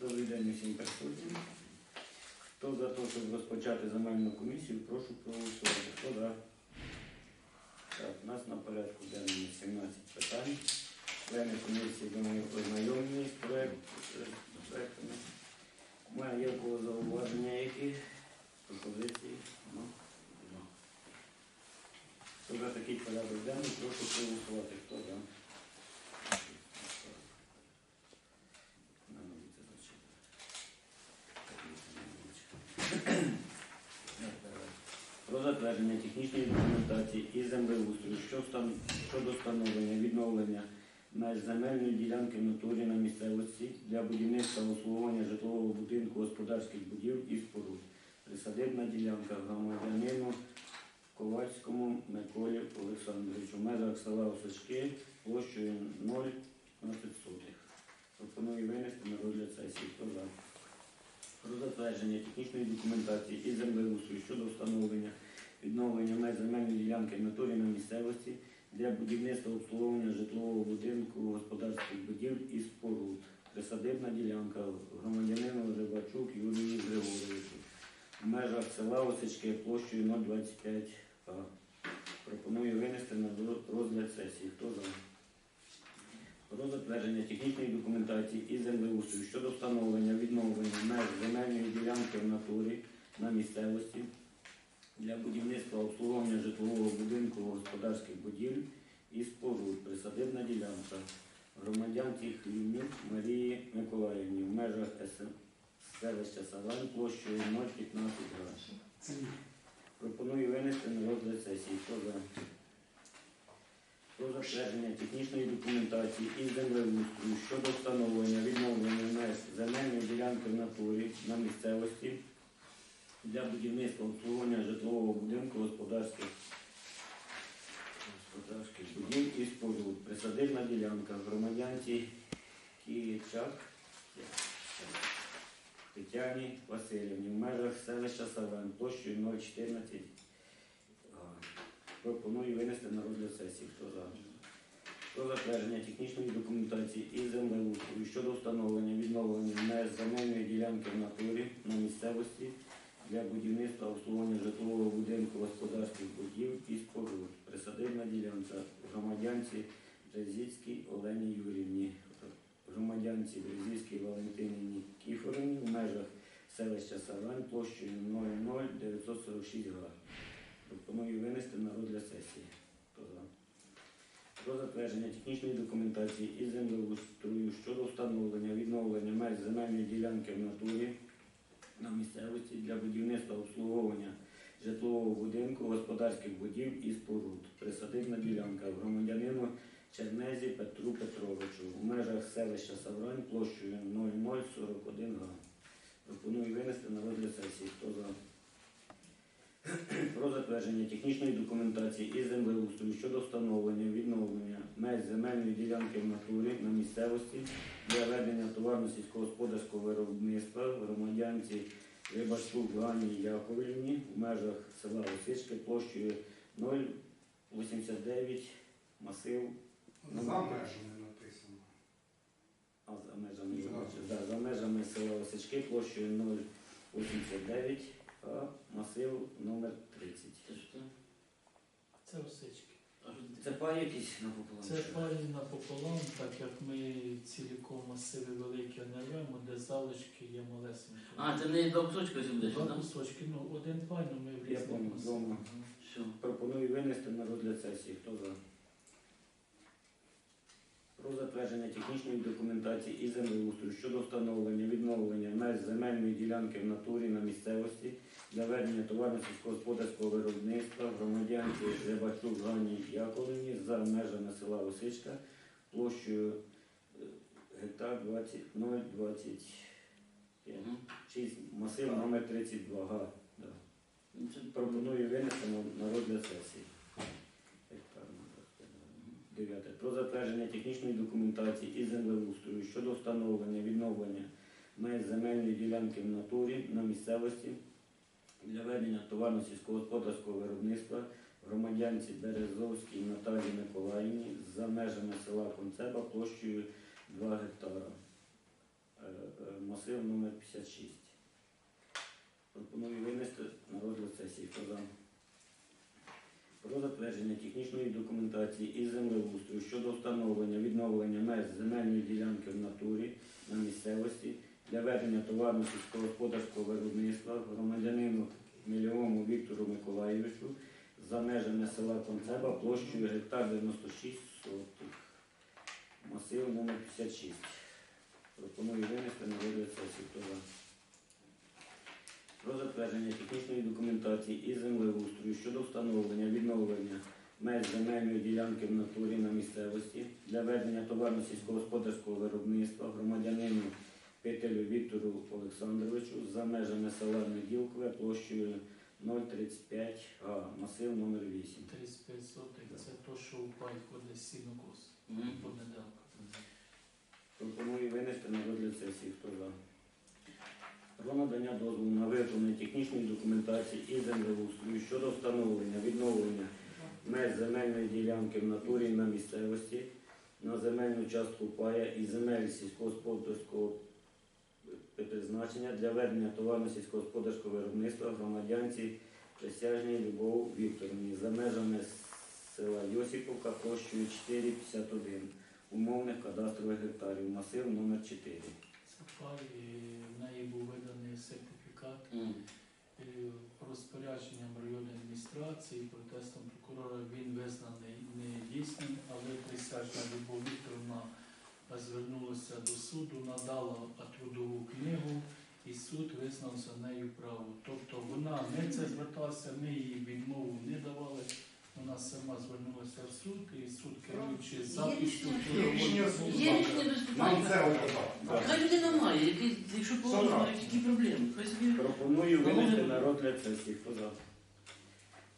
Добрий день усім присутнім. Хто за те, щоб розпочати земельну комісію, прошу проголосувати. Хто за? Так, у нас на порядку денному 17 питань. Члени комісії, думаю, ознайомлені з проект, е. Має є кого зауваження які? Пропозиції? Ну. Хто за такий порядок денний, прошу проголосувати. Хто за? Нам це зачитати. Про затвердження технічної документації і землеустрою щодо встановлення відновлення меж земельної ділянки в натурі на місцевості для будівництва обслуговування житлового будинку господарських будівель і споруд. Присадибна ділянка громадянину Ковальському Миколі Олександровичу в межах села Осочки площею 0,15 сотих. Пропоную винести на розгляд сесії. Хто за? Про затвердження технічної документації і землеустрою щодо встановлення відновлення меж земельної ділянки на місцевості для будівництва обслуговування житлового будинку, господарських будівель і споруд. Присадибна ділянка громадянину Рибачук Юрію Григоровичу в межах села Осички площею 025 га. Пропоную винести на розгляд сесії. Хто за? Про затвердження технічної документації і землеустрою щодо встановлення відновлення меж земельної ділянки в натурі на місцевості для будівництва обслуговування житлового будинку господарських будівель і споруд. Присадибна ділянка громадянці Хлівнюк Марії Миколаївні в межах селища Савань площею 015 га. Пропоную винести на розгляд сесії. Хто за? Про затвердження технічної документації і землеустрою щодо встановлення відновлення меж земельної ділянки в натурі на місцевості для будівництва обслуговування житлового будинку господарських будівель і споруд. Присадибна ділянка громадянці Київчак Тетяні Васильівні в межах селища Савен площею 014 га. Пропоную винести на розгляд сесії. Хто за? Про затвердження технічної документації і землеустрою щодо встановлення відновлення меж ділянки в натурі на місцевості для будівництва обслуговування житлового будинку господарських будівель і споруд. Присадибна ділянка громадянці Брезіцькій Олені Юрівні, громадянці Брезіцькій Валентині Кіфоровні в межах селища Савань площею 00946 га. Пропоную винести на розгляд сесії. Про затвердження технічної документації і землеустрою щодо встановлення відновлення меж земельної ділянки в натурі на місцевості для будівництва обслуговування житлового будинку, господарських будів і споруд. Присадибна ділянка громадянину Чернезі Петру Петровичу в межах селища Саврань площею 0041 га. Пропоную винести на розгляд сесії. Хто за? Про затвердження технічної документації і землеустрою щодо встановлення відновлення меж земельної ділянки в натурі на місцевості для ведення товарно-сільськогосподарського виробництва громадянці Рибачук Ганні Яковлівні в межах села Осички площею 089 масив За межами написано. а за межами за межами села Осички площею 089 масив номер 30. Це що? Це осички. Це пай якийсь напополам? Це палі напополам, так як ми ціліком масиви великі не рвемо, де залишки є малесенькі. А, це не до кусочка сюди, Два так? кусочки, ну один пай, ну ми в Я різних понял, масивах. дома. Ага. Пропоную винести на розгляд сесії. Хто за? Про затвердження технічної документації і землеустрою щодо встановлення відновлення меж земельної ділянки в натурі на місцевості для ведення товарно-сільськогосподарського виробництва громадянці Рибачук Ганні Яковлевні за межами села Осичка площею е, гектар 20 025 Мгм. 6 масив номер 32 га. Да. Ну, Пропоную винести на розгляд сесії. Гектар номер 9. Про затвердження технічної документації і землеустрою щодо встановлення відновлення меж земельної ділянки в натурі на місцевості для ведення товарно-сільськогосподарського виробництва громадянці Березовській Наталії Миколаївні за межами села Концеба площею 2 гектара. Е, е, масив номер 56. Пропоную винести на розгляд сесії. Про затвердження технічної документації із землеустрою щодо встановлення відновлення меж земельної ділянки в натурі на місцевості для ведення товарно сільськогосподарського виробництва громадянину Мільйовому Віктору Миколаєвичу за межами села Концеба площею гектар 96 сотих. Масив номер 56. Пропоную винести на розгляд сесії. Про затвердження технічної документації і землеустрою щодо встановлення відновлення меж земельної ділянки в натурі на місцевості для ведення товарно-сільськогосподарського виробництва громадянину Петелю Віктору Олександровичу за межами села Неділкове площею 035 га, масив номер 8. 35 сотих це то, що у пайку десь сінокос. Мгм. Понеділка. Пропоную винести на розгляд сесії. Хто за? Про надання дозволу на виготовлення технічної документації і землеустрою щодо встановлення відновлення меж земельної ділянки в натурі на місцевості на земельну частку пая і земель сільськогосподарського призначення для ведення товарно-сільськогосподарського виробництва громадянці присяжній Любов Вікторівні за межами села Йосиповка площею 451 умовних кадастрових гектарів, масив номер 4. І в неї був виданий сертифікат е, розпорядженням районної адміністрації, протестом прокурора він визнаний недійсним, але присяжна Любов Вікторовна звернулася до суду, надала трудову книгу, і суд визнав за нею право. Тобто вона не це зверталася, ми їй відмову не давали. Вона сама звернулася в суд, і суд керуючи записку Є рішення без обладнати. Хай людина має, які, якщо положено, які проблеми. Хай собі Пропоную винести на розгляд сесії. Хто за?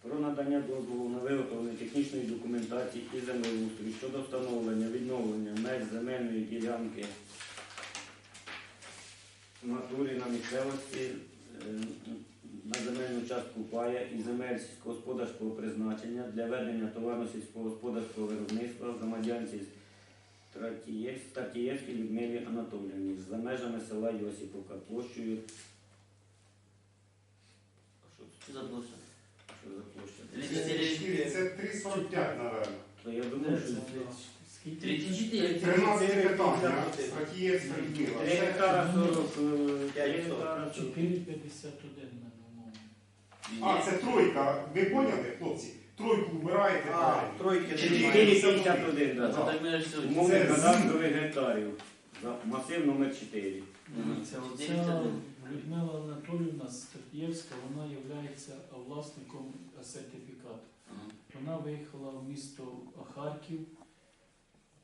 Про надання дозволу на виготовлення технічної документації і землеустрою щодо встановлення відновлення меж земельної ділянки в натурі на місцевості е, на земельну частку пая і земель сільськогосподарського призначення для ведення товарно-сільськогосподарського виробництва громадянці Стратієв- Людмилі Анатоліївні за межами села Йосиповка площею. Що за площа. Що за площа? Це 3,45, напевно. То я думаю, що 34. 13 питання. Стратієвська Людмила. 3 гектара 40, 3 гектара 40. 4,51 на умовно. А, це тройка. Ви поняли, хлопці? Тройку вбираєте. А, правильно. тройки Чотири. немає. 4,51, Це так. так ми ж сьогодні. Умовний Це кадастрових гектарів. За Масив номер 4. Дивіться, Мгм. Дивіться, Людмила Анатолівна Стратієвська, вона є власником сертифікату. Вона виїхала в місто Харків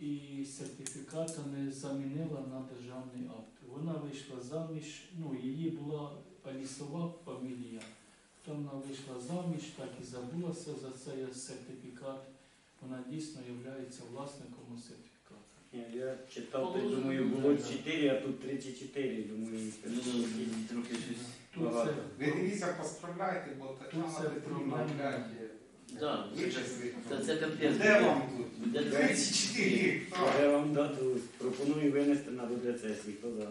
і сертифіката не замінила на державний акт. Вона вийшла заміж, ну її була Алісова фамілія. То вона вийшла заміж, так і забулася за цей сертифікат. Вона дійсно є власником сертифікату. Ні, Я читав, то думаю, було 4, а тут 34. Думаю, Ну, трохи щось. Багато. Ви дивіться, посправляйте, бо Тетяна Тут це Петрівна, проблема. блядь, Да, вичислить. Та це капець. Де вам тут? Де- 34 гектари. Я вам дату пропоную винести на розгляд сесії. Хто за?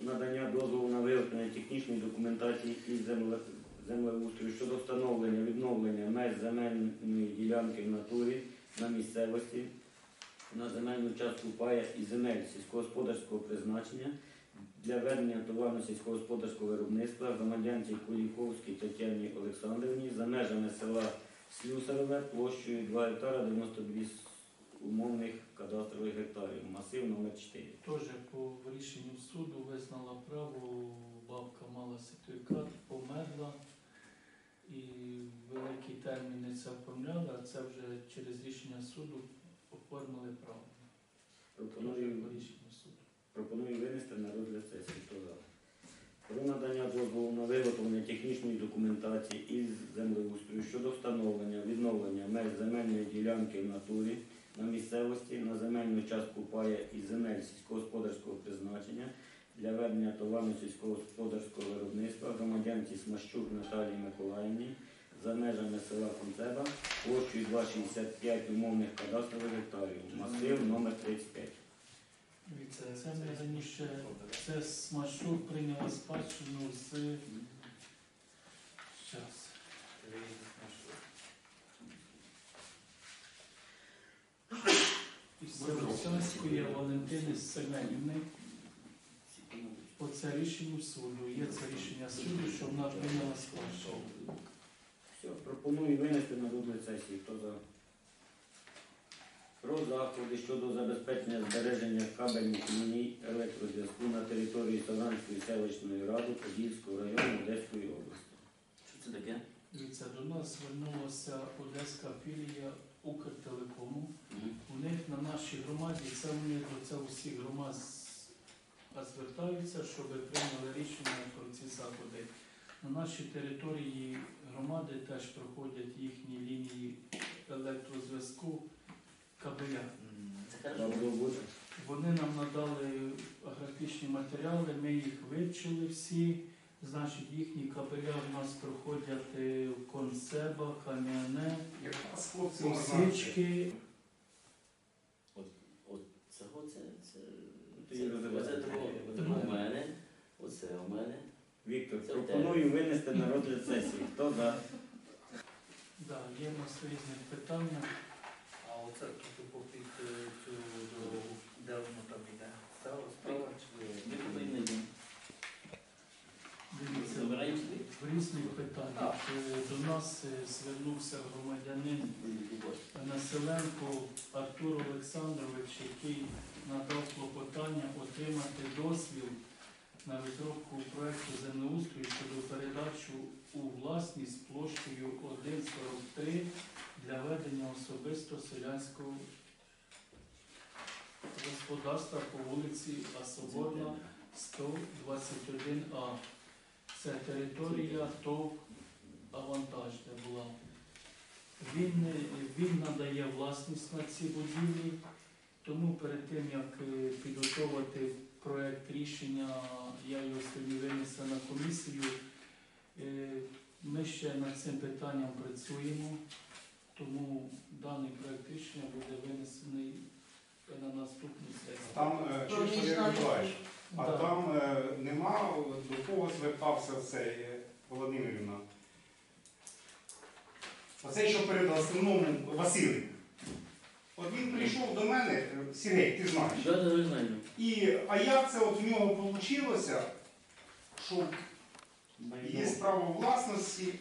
Надання дозволу на виготовлення технічної документації із землеустрою щодо встановлення відновлення меж земельної ділянки в натурі на місцевості на земельну частку пая і земель сільськогосподарського призначення для ведення товарно-сільськогосподарського виробництва громадянці Куліковській Тетяні Олександрівні за межами села Слюсарове площею 2 гектара 92 умовних кадастрових гектарів. Масив номер 4. Теж по рішенню суду визнала право, бабка мала сертифікат, померла і великі терміни це оформляли, а це вже через рішення суду оформили право. Пропоную, по рішенню суду. пропоную винести на розгляд сесії. Хто за? Про надання дозволу на виготовлення технічної документації із землеустрою щодо встановлення відновлення меж земельної ділянки в натурі на місцевості на земельну частку пая і земель сільськогосподарського призначення для ведення товарно-сільськогосподарського виробництва громадянці Смащук Наталії Миколаївні за межами села Концеба площею 2,65 умовних кадастрових гектарів. Масив номер 35. Дивіться, це ми раніше, це Смашук прийняла спадщину з Щас. Із Севастянської Валентини Семенівни. Оце рішення суду. Є це рішення суду, що вона прийняла спадщину. Все, пропоную винести на розгляд сесії. Хто за? Про заходи щодо забезпечення збереження кабельних ліній електрозв'язку на території Савранської селищної ради Подільського району Одеської області. Що це таке? Дивіться, до нас звернулася одеська філія Укртелекому. Мгм. У них на нашій громаді, це вони до це усі громад з- а звертаються, щоб прийняли рішення про ці заходи. На нашій території громади теж проходять їхні лінії електрозв'язку кабеля. Вони нам надали графічні матеріали, ми їх вивчили всі. Значить, їхні кабеля в нас проходять е, в Консеба, Кам'яне, Якраз хлопці можна. Осічки. От цього це, це, Ти розглядаєш. оце того, у мене, оце у мене. Віктор, Це пропоную винести на розгляд сесії. Хто за? Да, є в нас різні питання. А оце тут попід е, цю дорогу, де воно там іде? Стало, справа чи Ми повинні йти. Дивіться, Забираємо собі? в різних питаннях. Е, До нас е, звернувся громадянин Населенко Артур Олександрович, який надав клопотання отримати дозвіл на розробку проекту землеустрою щодо передачу у власність площею 1,43 для ведення особисто селянського господарства по вулиці Асоборна 121А. Це територія ТОВ Авантаж, де була. Він, він надає власність на ці будівлі, тому перед тим як е, підготовити проект рішення, я його сьогодні винесу на комісію. Е, Ми ще над цим питанням працюємо, тому даний проект рішення буде винесений на наступну сесію. Там е, Сергій Миколаївич, а Да. там нема до кого звертався цей Володимирівна. Оцей, що перед основному Василик. От він прийшов до мене, Сергій, ти знаєш. Що це ви знаєте? І, а як це от в нього вийшло, що є право власності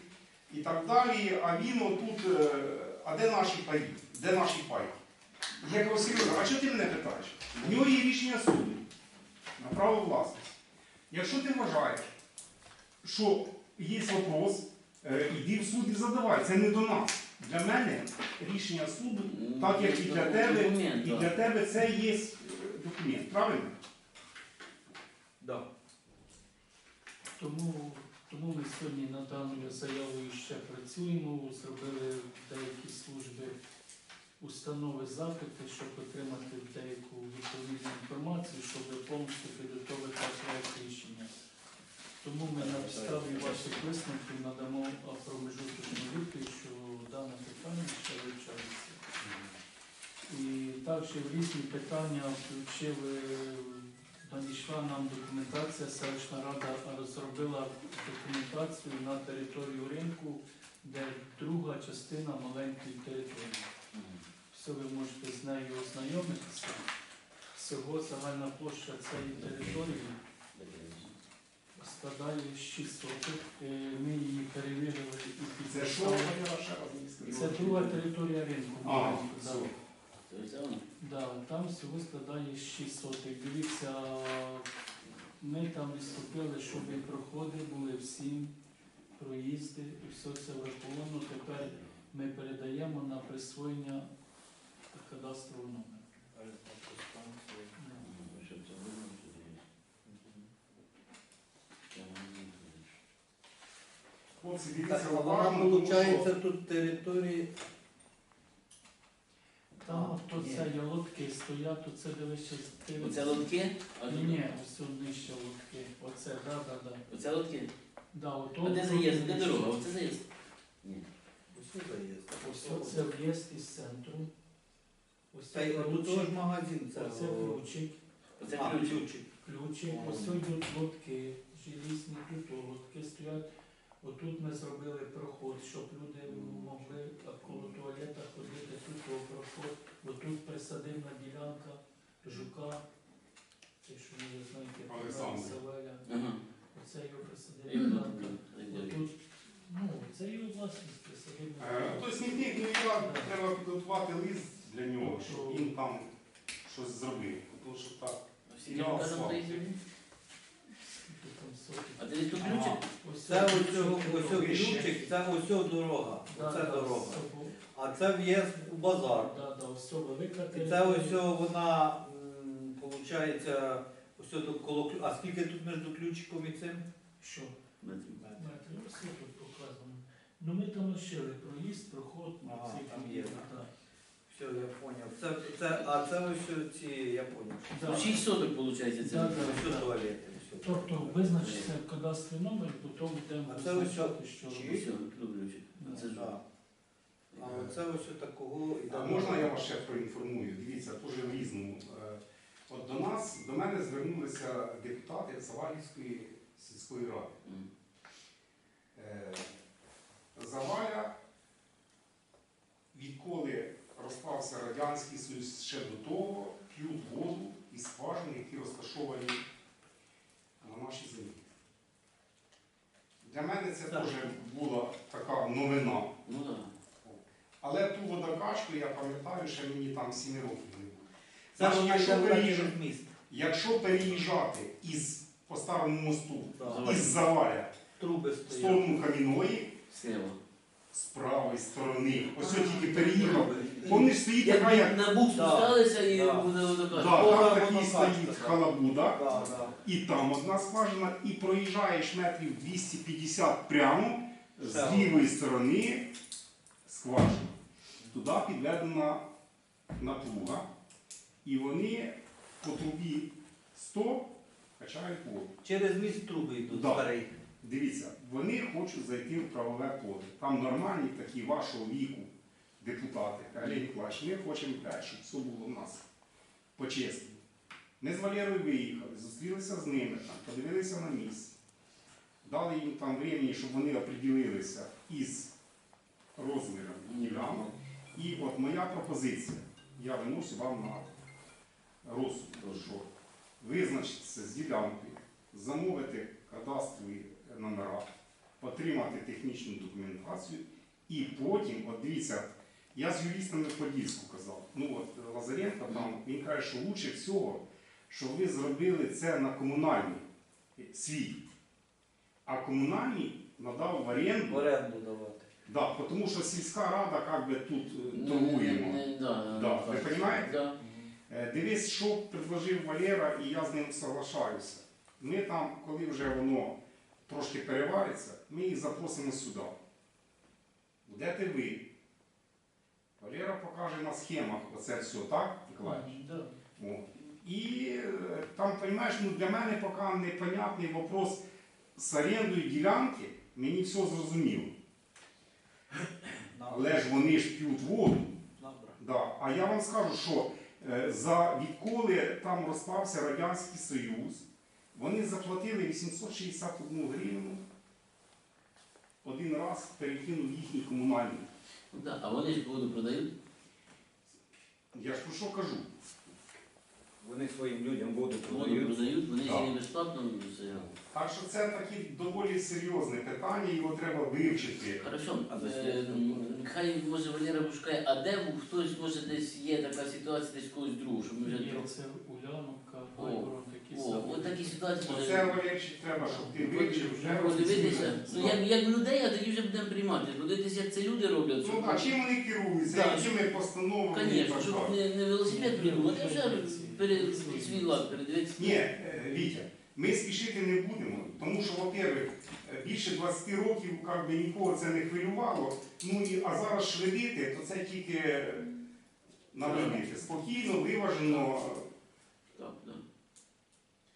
і так далі, а він отут, е, а де наші паї? Де наші паї? Я кажу, Сережа, а чого ти мене питаєш? У нього є рішення суду на право власності. Якщо ти вважаєш, що є вопрос, іди в суд і задавай, це не до нас. Для мене рішення суду, так як і для тебе, і для тебе це є е, документ, правильно? Да. Тому, тому ми сьогодні над даною заявою ще працюємо, зробили деякі служби установи запити, щоб отримати деяку відповідну інформацію, щоб повністю підготовити проект рішення. Тому ми на підставі ваших висновків надамо а, промежуточну відповідь, що дане питання ще вивчається. І в різні питання включили, надійшла нам документація, селищна рада розробила документацію на територію ринку, де друга частина маленької території. Все ви можете з нею ознайомитися. Всього загальна площа цієї території складає 6 соток. Е, Ми її перевірили і Це що? Це друга територія ринку. А, маленька, да. там всього складає 6 соток. Дивіться, ми там відступили, щоб і проходи були всі проїзди, і все це враховано. Тепер ми передаємо на присвоєння кадастрового номера. Так, уважно, вона, тому що- виходить, тут території. Там то Ні. це є лодки стоять, то це дивишся. Оце лотки? А Ні, ні, ось тут нижче лодки. Оце, да, да, да. Оце лотки? Да, ото, А де заїзд? Де дорога? Оце заїзд? Ні. Ось заїзд. Ось це в'їзд із центру. Ось Та й це тут ключик. магазин, це Оце о, ключик. Оце А, ключ. ключик. Ключі, ось йдуть лотки, желізні тут лотки стоять. Отут ми зробили проход, щоб люди могли коло туалета ходити, тут о, проход. Отут присадибна ділянка жука. Якщо ви знаєте. Савеля. Оце його воно ділянка. Отут, ну, це його власність присадибна. Е, ділянка. То смітник, ну я треба підготувати лист для нього, щоб він там щось зробив. Тому що так. Всі там приїздили? Тут там сотні. А ти тут ключик? Це ось цього- ключик. ось цього ключик, це ось цього дорога. Да, Оце да, дорога. А це в'їзд у базар. Да, да, ось цього велика І це ось цього вона, виходить, ось цього тут коло ключ- А скільки тут між ключиком і цим? Що? Метрів. Метри, ось це тут показано. Ну ми там лишили проїзд, проход, Ага, цей там є. так. Все, я. Це, це, а це ось ці, я зрозумів. Да. Ну, 6 соток виходить. Це. Да, Ось да. туалети. Тобто визначиться кадастровий номер, потім будемо А це ось визначати, що чи- робити. Все. А це ж. А оце ось такого і А можна я вас ще проінформую? Дивіться, теж в різному. Е, От до нас, до мене звернулися депутати Завалівської сільської ради. Е, Заваля, відколи розпався Радянський Союз ще до того, п'ють воду із скважин, які розташовані на нашій землі. Для мене це Так. теж була така новина. Ну да. Але ту водокачку, я пам'ятаю, що мені там 7 років не було. Значить, якщо, переїжджати, міст. якщо переїжджати із по старому мосту із Заваля в сторону Кам'яної. З правої сторони, ось я тільки переїхав. Помниш, стоїть така Як на буксу Да. сталися і Да. буде Да, водокачка. там такий стоїть халабуда, Да, да. і там одна скважина, і проїжджаєш метрів 250 прямо з Так. лівої сторони скважина. Туди підведена напруга, і вони по трубі 100 качають воду. Через міст труби йдуть Да. старий. Дивіться, вони хочуть зайти в правове поле. Там нормальні такі вашого віку депутати. Олег Ніколаївич, ми хочемо блядь, щоб все було в нас по-чесному. Ми з Валерою виїхали, зустрілися з ними, там, подивилися на місце. Дали їм там времени, щоб вони оприділилися із розміром ділянок. І от моя пропозиція, я виношу вам на розсуд, що визначитися з ділянкою, замовити кадастрові номера, отримати технічну документацію і потім, от дивіться, я з юристами в Подільську казав, ну от Лазаренко там, він каже, що лучше всього, що ви зробили це на комунальний свій, а комунальний надав в В оренду, оренду давати. да, тому що сільська рада як би тут е, торгуємо. не- не- Да, Да, ви розумієте? Да. Е, Дивись, що предложив Валера, і я з ним соглашаюся. Ми там, коли вже воно трошки перевариться, ми їх запросимо сюди. Будете ви. Валера покаже на схемах оце все, так. І е, там, розумієш, ну, для мене поки непонятний вопрос з орендою ділянки, мені все зрозуміло. Але ж вони ж п'ють воду. Да. А я вам скажу, що е, за відколи там розпався Радянський Союз, вони заплатили 861 гривну. Один раз перекинув їхній комунальний. Да. А вони ж воду продають? Я ж про що кажу? Вони своїм людям воду Воду продають. продають, вони ж її безплатно все. Так що це таке доволі серйозне питання, його треба вивчити. Хорошо, е, може Валера пошукає, а де в- хтось може десь є така ситуація, десь когось другого, щоб ми вже Є трохи. це Уляновка, О, такі О, от такі ситуації може. Оце Валерчик треба, щоб ти вивчив вже Подивитися, офіційно. ну як, як людей, а тоді вже будемо приймати. Подивитися, як це люди роблять. Ну щоб- а чим вони керуються, Да. якими постановами? і так щоб далі? не, не велосипед придумати, а вже перед свій лад передивитися. Ні, е, Вітя, ми спішити не будемо, тому що, во-первых, е, більше 20 років би, нікого це не хвилювало. Ну і а зараз швидити, то це тільки наведити. Спокійно, виважено.